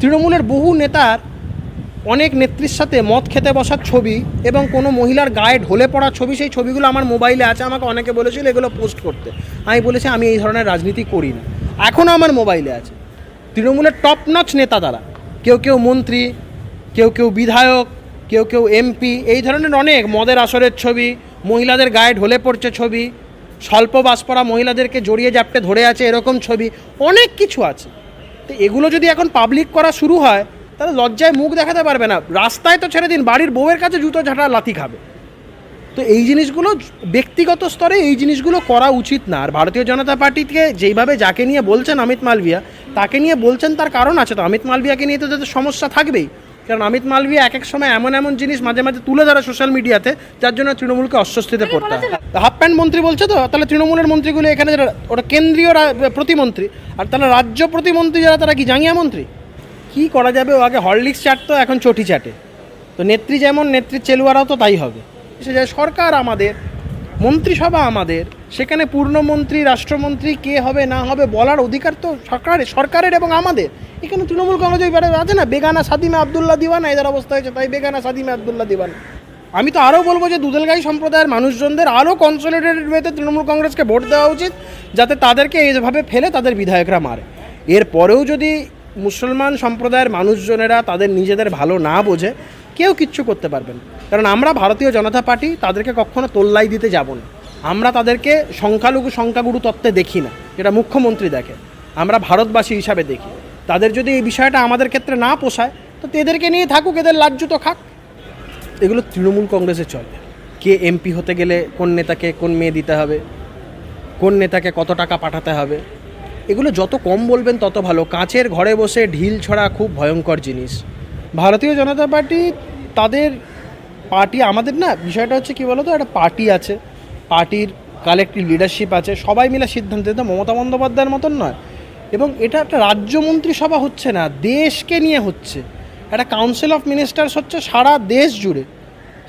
তৃণমূলের বহু নেতার অনেক নেত্রীর সাথে মদ খেতে বসার ছবি এবং কোনো মহিলার গায়ে ঢলে পড়া ছবি, সেই ছবিগুলো আমার মোবাইলে আছে, আমাকে অনেকে বলেছিল এগুলো পোস্ট করতে। আমি বলেছি, আমি এই ধরনের রাজনীতি করি না। এখনও আমার মোবাইলে আছে। তৃণমূলের টপ নচ নেতা তারা। কেউ কেউ মন্ত্রী, কেউ কেউ বিধায়ক, কেউ কেউ এমপি এই ধরনের অনেক মদের আসরের ছবি, মহিলাদের গায়ে ঢলে পড়ছে ছবি, স্বল্প বাস পড়া মহিলাদেরকে জড়িয়ে জাপটে ধরে আছে এরকম ছবি, অনেক কিছু আছে। তো এগুলো যদি এখন পাবলিক করা শুরু হয়, তাহলে লজ্জায় মুখ দেখাতে পারবে না। রাস্তায় তো ছেড়ে দিন, বাড়ির বউয়ের কাছে জুতো, ঝাঁটা, লাথি খাবে। তো এই জিনিসগুলো ব্যক্তিগত স্তরে এই জিনিসগুলো করা উচিত না। আর ভারতীয় জনতা পার্টিকে যেইভাবে যাকে নিয়ে বলছেন অমিত মালভিয়া, তাকে নিয়ে বলছেন তার কারণ আছে তো। অমিত মালভিয়াকে নিয়ে তো যাতে সমস্যা থাকবেই। কারণ অমিত মালভিয়া এক এক সময় এমন এমন জিনিস মাঝে মাঝে তুলে ধরে সোশ্যাল মিডিয়াতে যার জন্য তৃণমূলকে অস্বস্তিতে পড়তে হয়। হাফ প্যান্ট মন্ত্রী বলছে তো তাহলে তৃণমূলের মন্ত্রীগুলো এখানে যারা ওটা কেন্দ্রীয় প্রতিমন্ত্রী আর তাহলে রাজ্য প্রতিমন্ত্রী যারা তারা কি জাঙ্গিয়া মন্ত্রী? কি করা যাবে? ও আগে হরলিক্স চাটতো এখন চটি চাটে। তো নেত্রী যেমন নেত্রীর চেলুয়ারাও তো তাই হবে। সে যায় সরকার আমাদের মন্ত্রিসভা আমাদের, সেখানে পূর্ণমন্ত্রী, রাষ্ট্রমন্ত্রী, কে হবে, না হবে বলার অধিকার তো সরকারের সরকারের এবং আমাদের। এখানে তৃণমূল কংগ্রেস ওই আছে না? বেগানা সাদিমে আবদুল্লাহ দিওয়ানা, এদের অবস্থা হয়েছে, তাই বেগানা সাদিমে আবদুল্লাহ দিওয়ানা। আমি তো আরও বলব যে দুধেলগাই সম্প্রদায়ের মানুষজনদের আরও কনসোলিডেটেড ওয়েতে তৃণমূল কংগ্রেসকে ভোট দেওয়া উচিত, যাতে তাদেরকে এইভাবে ফেলে তাদের বিধায়করা মারে। এরপরেও যদি মুসলমান সম্প্রদায়ের মানুষজনেরা তাদের নিজেদের ভালো না বোঝে, কেউ কিচ্ছু করতে পারবেন না। কারণ আমরা ভারতীয় জনতা পার্টি তাদেরকে কখনো তোল্লাই দিতে যাব না। আমরা তাদেরকে সংখ্যালঘু সংখ্যাগুরু তত্ত্বে দেখি না, যেটা মুখ্যমন্ত্রী দেখে। আমরা ভারতবাসী হিসাবে দেখি। তাদের যদি এই বিষয়টা আমাদের ক্ষেত্রে না পোষায়, তো এদেরকে নিয়ে থাকুক, এদের লাজ্জু তো খাক। এগুলো তৃণমূল কংগ্রেসে চলে। কে এমপি হতে গেলে কোন নেতাকে কোন মেয়ে দিতে হবে? কোন নেতাকে কত টাকা পাঠাতে হবে? এগুলো যত কম বলবেন, তত ভালো। কাঁচের ঘরে বসে ঢিল ছড়া খুব ভয়ঙ্কর জিনিস। ভারতীয় জনতা পার্টি তাদের পার্টি আমাদের না, বিষয়টা হচ্ছে কি বলতো, একটা পার্টি আছে, পার্টির কালেকটিভ লিডারশিপ আছে, সবাই মিলে সিদ্ধান্ত নিতে, মমতা বন্দ্যোপাধ্যায়ের মতন নয়। এবং এটা একটা রাজ্য মন্ত্রিসভা হচ্ছে না, দেশকে নিয়ে হচ্ছে। একটা কাউন্সিল অফ মিনিস্টার্স হচ্ছে সারা দেশ জুড়ে।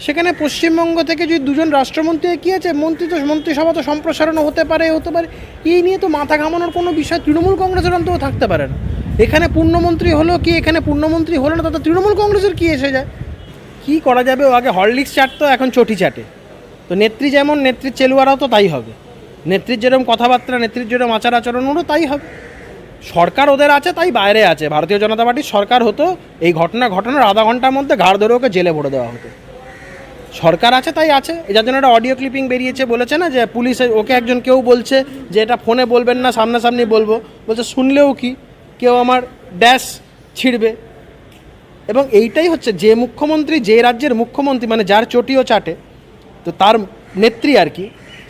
সেখানে পশ্চিমবঙ্গ থেকে যদি দুজন রাষ্ট্রমন্ত্রী কী আছে মন্ত্রী তো, মন্ত্রিসভা তো সম্প্রসারণও হতে পারে হতে পারে। এই নিয়ে তো মাথা ঘামানোর কোনো বিষয় তৃণমূল কংগ্রেসের অন্তত থাকতে পারে না। এখানে পূর্ণমন্ত্রী হলো কি, এখানে পূর্ণমন্ত্রী হলো না, তাতে তৃণমূল কংগ্রেসের কি এসে যায়? কি করা যাবে? ও আগে হরলিক্স চাটতো এখন চটি চাটে। তো নেত্রী যেমন, নেত্রীর চেলুয়ারাও তো তাই হবে। নেত্রীর যেরকম কথাবার্তা, নেত্রীর যেরকম আচার আচরণ, ওরও তাই হবে। সরকার ওদের আছে, তাই বাইরে আছে। ভারতীয় জনতা পার্টির সরকার হতো, এই ঘটনা ঘটনার আধা ঘণ্টার মধ্যে ঘাড় ধরে ওকে জেলে ভরে দেওয়া হতো। সরকার আছে, তাই আছে। যার জন্য একটা অডিও ক্লিপিং বেরিয়েছে, বলেছে না যে পুলিশে ওকে একজন কেউ বলছে যে এটা ফোনে বলবেন না, সামনাসামনি বলব। বলছে, শুনলেও কি? কেউ আমার ড্যাশ ছিঁড়বে। এবং এইটাই হচ্ছে যে মুখ্যমন্ত্রী যে রাজ্যের মুখ্যমন্ত্রী মানে যার চটিও চাটে তো তার নেত্রী আর কি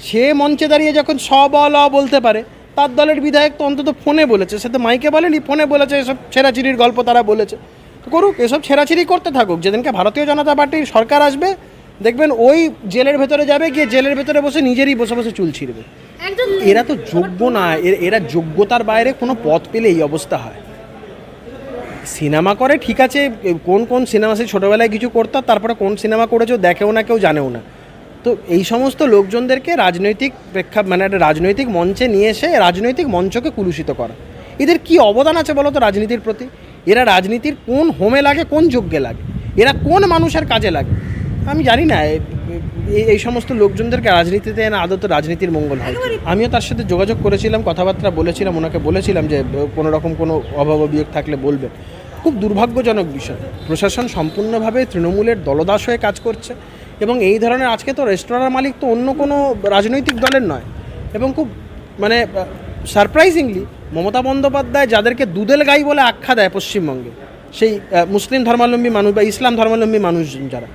সে মঞ্চে দাঁড়িয়ে যখন স ব ল বলতে পারে তার দলের বিধায়ক তো অন্তত ফোনে বলেছে সে তো মাইকে বলেনি ফোনে বলেছে এসব ছেঁড়াছিড়ির গল্প তারা বলেছে। তো করুক এসব ছেঁড়াছিড়ি করতে থাকুক যেদিনকে ভারতীয় জনতা পার্টির সরকার আসবে দেখবেন ওই জেলের ভেতরে যাবে গিয়ে জেলের ভেতরে বসে নিজেরই বসে বসে চুল ছিঁড়বে। এরা তো যোগ্য না এরা যোগ্যতার বাইরে কোনো পথ পেলে এই অবস্থা হয়। সিনেমা করে, ঠিক আছে, কোন কোন সিনেমা সে ছোটোবেলায় কিছু করতাম তারপরে কোন সিনেমা করেছ দেখেও না, কেউ জানেও না। তো এই সমস্ত লোকজনদেরকে রাজনৈতিক প্রেক্ষা মানে একটা রাজনৈতিক মঞ্চে নিয়ে এসে রাজনৈতিক মঞ্চকে কুলুষিত করা। এদের কি অবদান আছে বলো তো রাজনীতির প্রতি? এরা রাজনীতির কোন হোমে লাগে, কোন যোগ্যে লাগে? এরা কোন মানুষের কাজে লাগে? আমি জানি না এই এই সমস্ত লোকজনদেরকে রাজনীতিতে এনে আদত রাজনীতির মঙ্গল হয়। আমিও তার সাথে যোগাযোগ করেছিলাম কথাবার্তা বলেছিলাম ওনাকে বলেছিলাম যে কোনো রকম কোনো অভাব অভিযোগ থাকলে বলবেন খুব দুর্ভাগ্যজনক বিষয়। প্রশাসন সম্পূর্ণভাবে তৃণমূলের দলদাস হয়ে কাজ করছে এবং এই ধরনের আজকে তো রেস্তোরাঁর মালিক তো অন্য কোনো রাজনৈতিক দলের নয়। এবং খুব মানে সারপ্রাইজিংলি মমতা বন্দ্যোপাধ্যায় যাদেরকে দুদেল গাই বলে আখ্যা দেয় পশ্চিমবঙ্গে সেই মুসলিম ধর্মাবলম্বী মানুষ বা ইসলাম ধর্মাবলম্বী মানুষজন যারা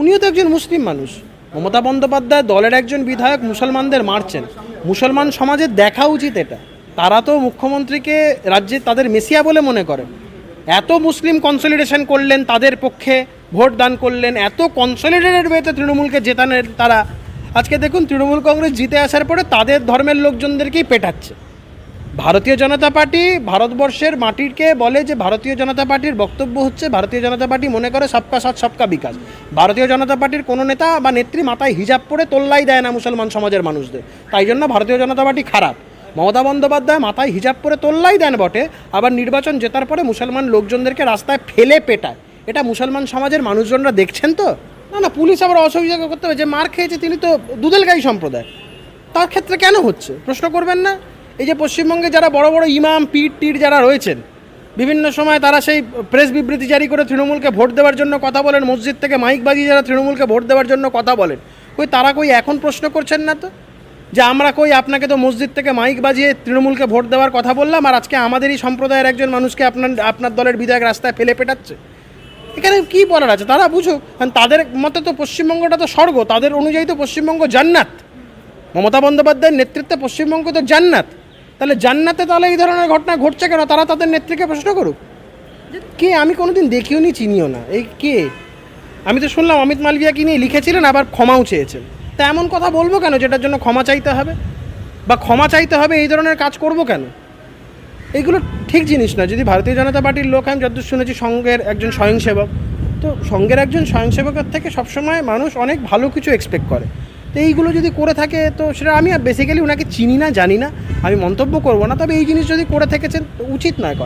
উনিও তো একজন মুসলিম মানুষ। মমতা বন্দ্যোপাধ্যায় দলের একজন বিধায়ক মুসলমানদের মারছেন। মুসলমান সমাজের দেখা উচিত এটা। তারা তো মুখ্যমন্ত্রীকে রাজ্যে তাদের মেসিয়া বলে মনে করেন। এত মুসলিম কনসলিডেশন করলেন তাদের পক্ষে, ভোট দান করলেন, এত কনসলিডেটেড ওয়েতে তৃণমূলকে জেতানের তারা। আজকে দেখুন তৃণমূল কংগ্রেস জিতে আসার পরে তাদের ধর্মের লোকজনদেরকেই পেটাচ্ছে। ভারতীয় জনতা পার্টি ভারতবর্ষের মাটিকে বলে যে ভারতীয় জনতা পার্টির বক্তব্য হচ্ছে, ভারতীয় জনতা পার্টি মনে করে সবকা সাথ, সবকা বিকাশ। ভারতীয় জনতা পার্টির কোনো নেতা বা নেত্রী মাথায় হিজাব পরে তোল্লাই দেয় না মুসলমান সমাজের মানুষদের। তাই জন্য ভারতীয় জনতা পার্টি খারাপ। মমতা বন্দ্যোপাধ্যায় মাথায় হিজাব পরে তোল্লাই দেন বটে, আবার নির্বাচন জেতার পরে মুসলমান লোকজনদেরকে রাস্তায় ফেলে পেটায়। এটা মুসলমান সমাজের মানুষজনরা দেখছেন তো? না না, পুলিশ আবার অসুবিধা করতে হবে যে মার খেয়েছে, তিনি তো দুদেলগাই সম্প্রদায়। তার ক্ষেত্রে কেন হচ্ছে? প্রশ্ন করবেন না? এই যে পশ্চিমবঙ্গে যারা বড় বড় ইমাম, পীর, টির যারা রয়েছেন, বিভিন্ন সময় তারা সেই প্রেস বিবৃতি জারি করে তৃণমূলকে ভোট দেওয়ার জন্য কথা বলেন, মসজিদ থেকে মাইক বাজিয়ে যারা তৃণমূলকে ভোট দেওয়ার জন্য কথা বলেন, কই তারা কই এখন প্রশ্ন করছেন না তো? যে আমরা কই আপনাকে তো মসজিদ থেকে মাইক বাজিয়ে তৃণমূলকে ভোট দেওয়ার কথা বললাম, আর আজকে আমাদেরই সম্প্রদায়ের একজন মানুষকে আপনার আপনার দলের বিধায়ক রাস্তায় ফেলে পেটাচ্ছে। এখানে কি বলার আছে? তারা বুঝুক, কারণ তাদের মতে তো পশ্চিমবঙ্গটা তো স্বর্গ, তাদের অনুযায়ী তো পশ্চিমবঙ্গ জান্নাত। মমতা বন্দ্যোপাধ্যায়ের নেতৃত্বে পশ্চিমবঙ্গ তো জান্নাত। তাহলে জান্নাতে তাহলে এই ধরনের ঘটনা ঘটছে কেন? তারা তাদের নেত্রীকে প্রশ্ন করুক। কে? আমি কোনোদিন দেখিও নি, চিনিও না। এই কে? আমি তো শুনলাম অমিত মালভিয়াকে নিয়ে লিখেছিলেন, আবার ক্ষমাও চেয়েছেন। তা এমন কথা বলব কেন যেটার জন্য ক্ষমা চাইতে হবে? বা ক্ষমা চাইতে হবে, এই ধরনের কাজ করব কেন? এইগুলো ঠিক জিনিস না যদি ভারতীয় জনতা পার্টির লোক আমি যতদূর শুনেছি, সঙ্গের একজন স্বয়ংসেবক। তো সঙ্গের একজন স্বয়ংসেবকের থেকে সবসময় মানুষ অনেক ভালো কিছু এক্সপেক্ট করে। তো এইগুলো যদি করে থাকে, তো সেটা আমি বেসিক্যালি ওনাকে চিনি না, জানি না। আমি মন্তব্য করব না তবে এই জিনিস যদি করে থেকেছেন উচিত নয় করা।